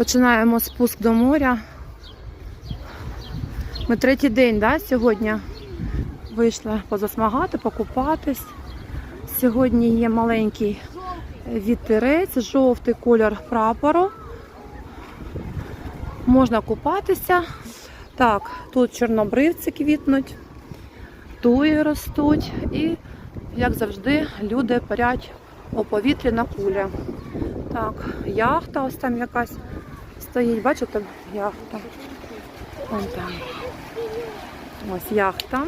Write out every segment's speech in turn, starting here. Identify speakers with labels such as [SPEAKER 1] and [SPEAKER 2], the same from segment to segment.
[SPEAKER 1] Починаємо спуск до моря. Ми третій день да, сьогодні вийшли позасмагати, покупатись. Сьогодні є маленький вітерець, жовтий колір прапору. Можна купатися. Так, тут чорнобривці квітнуть, туї ростуть і, як завжди, люди парять у повітрі на кулі. Так, яхта ось там якась стоїть. Бачите, яхта. Вон там. Ось яхта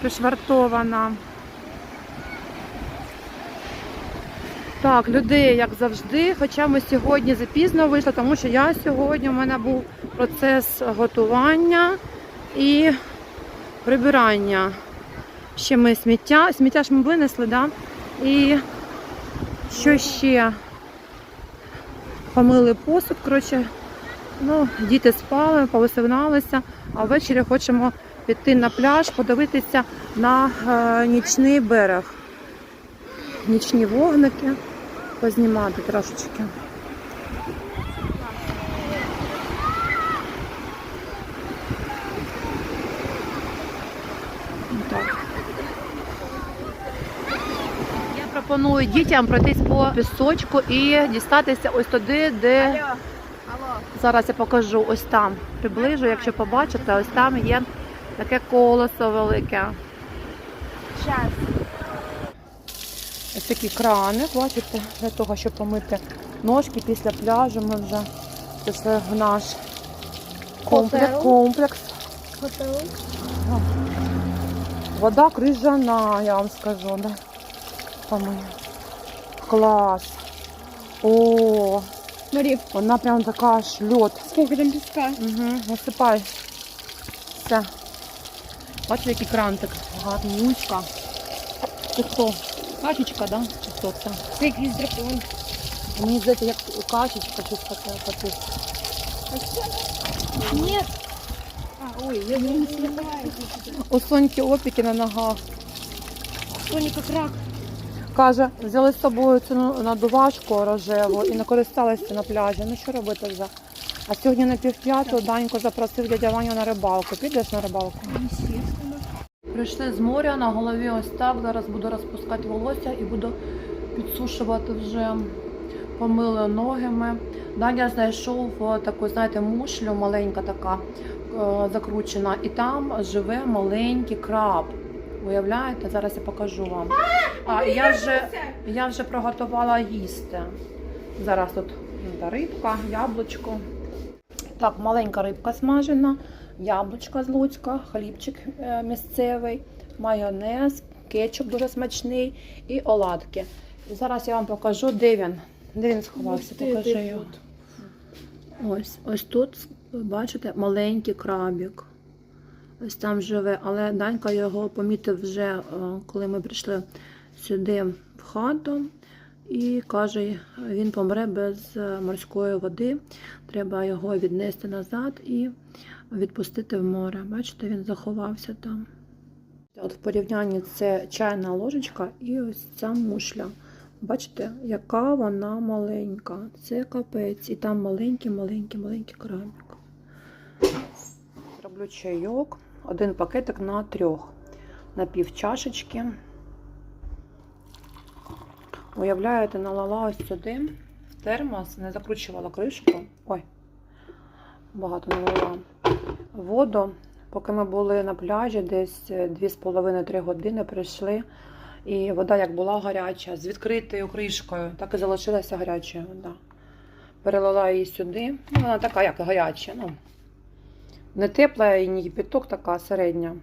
[SPEAKER 1] пришвартована. Так, людей, як завжди, хоча ми сьогодні запізно вийшли, тому що я сьогодні у мене був процес готування і прибирання. Ще ми сміття, сміття ж ми винесли, да? І що ще? Помили посуд, коротше, ну, діти спали, повисигналися, а ввечері хочемо піти на пляж, подивитися на е, нічний берег. Нічні вогники, познімати трошечки. Так. Я пропоную дітям пройтись по пісочку і дістатися ось туди, де зараз я покажу ось там. Приближу, якщо побачите, ось там є таке колесо велике. Ось такі крани, бачите, для того, щоб помити ножки після пляжу. Ми вже пішли в наш комплекс. Комплекс. Вода крижана, я вам скажу, да? Помию. Клас. О,
[SPEAKER 2] Марі,
[SPEAKER 1] вона прям така аж льот.
[SPEAKER 2] скільки там піска?
[SPEAKER 1] Угу, насипай. Все. Бачите, який крантик гарний, ручка. Це хто? Качечка, да? Чи хто це?
[SPEAKER 2] Це якийсь дракон.
[SPEAKER 1] Мені здається, як качечка, щось таке таке.
[SPEAKER 2] Ні. А, ой, я не знаю.
[SPEAKER 1] У Соньки опіки на ногах.
[SPEAKER 2] Соня як рак.
[SPEAKER 1] Каже, взяли з собою цю надувачку рожеву і не користалися на пляжі. Ну що робити вже? А сьогодні на півп'яту Данько запросив дядя Ваню на рибалку. Підеш на рибалку? Прийшли з моря, на голові ось так. Зараз буду розпускати волосся і буду підсушувати вже. Помили ноги ми. Даня знайшов е, таку, знаєте, мушлю, маленька така е, закручена, і там живе маленький краб. Уявляєте? Зараз я покажу вам. А я вже, я вже приготувала їсти. Зараз тут рибка, яблучко. Так, маленька рибка смажена, яблучко з Луцька, хлібчик е, місцевий, майонез, кетчуп дуже смачний і оладки. І зараз я вам покажу, де він. Де він сховався, покажи його. Ось, ось тут, бачите, маленький крабик. Ось там живе, але Данька його помітив вже, е, коли ми прийшли сюди в хату. І каже, він помре без е, морської води. Треба його віднести назад і відпустити в море. Бачите, він заховався там. От в порівнянні це чайна ложечка і ось ця мушля. Бачите, яка вона маленька. Це капець. І там маленький, маленький, маленький крабик. Роблю чайок. Один пакетик на трьох. На пів чашечки. Уявляєте, налила ось сюди в термос, не закручувала кришку. Ой, багато налила. Воду, поки ми були на пляжі, десь 2,5-3 години прийшли. І вода як була гаряча, з відкритою кришкою, так і залишилася гаряча вода. Перелила її сюди. Ну, вона така, як гаряча. Ну, не тепла і не кипяток, така середня.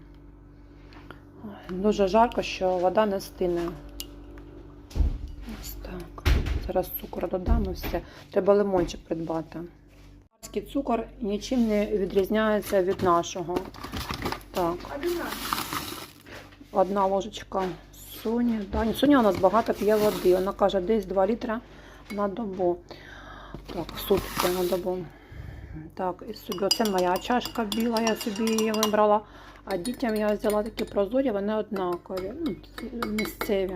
[SPEAKER 1] Дуже жарко, що вода не стине. Ось так. Зараз цукор додам і все. Треба лимончик придбати. Карський цукор нічим не відрізняється від нашого. Так,
[SPEAKER 2] Одна.
[SPEAKER 1] одна ложечка Соні. Да, Соня у нас багато п'є води. Вона каже, десь 2 літра на добу. Так, в сутки на добу. Так, і собі оце моя чашка біла, я собі її вибрала. А дітям я взяла такі прозорі, вони однакові, ну, місцеві.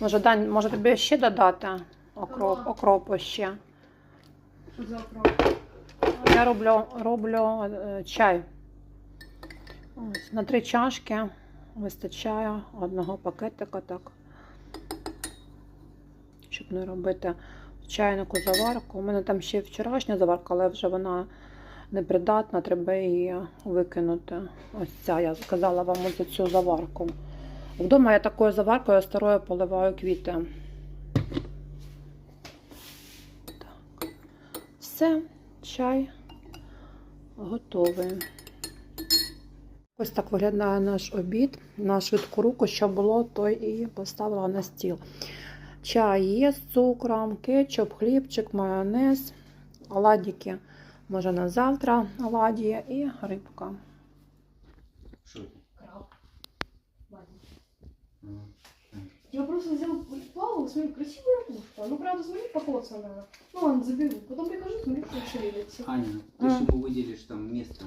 [SPEAKER 1] Може, Дань, може тобі ще додати окроп, окропу ще?
[SPEAKER 2] Завтра.
[SPEAKER 1] Я роблю, роблю е, чай. Ось, на три чашки вистачає одного пакетика, так. Щоб не робити чайнику заварку. У мене там ще вчорашня заварка, але вже вона непридатна, треба її викинути. Ось ця, я сказала вам за цю заварку. Вдома я такою заваркою старою поливаю квіти. Так. Все, чай готовий. Ось так виглядає наш обід. На швидку руку, що було, то і поставила на стіл Чай є з цукром, кетчуп, хлібчик, майонез, оладики. Може на завтра оладії і рибка.
[SPEAKER 3] Что это?
[SPEAKER 2] Краб. Ладно.
[SPEAKER 3] Ага.
[SPEAKER 2] Я просто взял плавал, смотрю, красивая ракушка. Ну, правда, смотри, покоцанная. Ну, ладно, заберу. Потом прихожу, смотрю, что шевелится.
[SPEAKER 3] Аня, ты
[SPEAKER 1] А.
[SPEAKER 3] же ему выделишь там место.